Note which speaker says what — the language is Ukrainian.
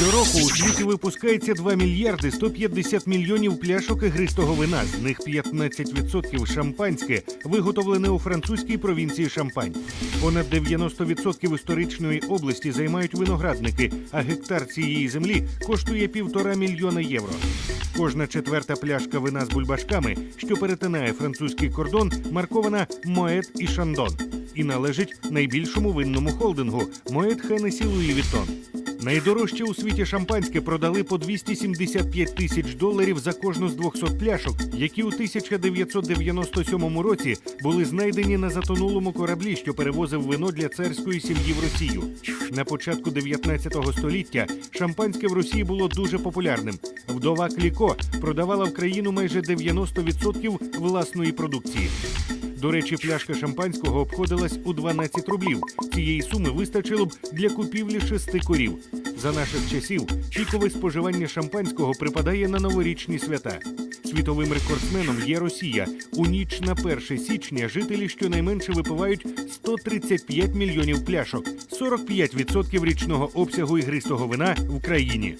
Speaker 1: Щороку у світі випускається 2 мільярди 150 мільйонів пляшок ігристого вина. З них 15% шампанське, виготовлене у французькій провінції Шампань. Понад 90% історичної області займають виноградники, а гектар цієї землі коштує півтора мільйона євро. Кожна четверта пляшка вина з бульбашками, що перетинає французький кордон, маркована Моет і Шандон і належить найбільшому винному холдингу Моет Хенесі Луї Віттон. Найдорожче у світі шампанське продали по 275 тисяч доларів за кожну з 200 пляшок, які у 1997 році були знайдені на затонулому кораблі, що перевозив вино для царської сім'ї в Росію. На початку 19 століття шампанське в Росії було дуже популярним. Вдова Кліко продавала в країну майже 90% власної продукції. До речі, пляшка шампанського обходилась у 12 рублів. Цієї суми вистачило б для купівлі шести корів. За наших часів пікове споживання шампанського припадає на новорічні свята. Світовим рекордсменом є Росія. У ніч на 1 січня жителі щонайменше випивають 135 мільйонів пляшок, 45% річного обсягу ігристого вина в країні.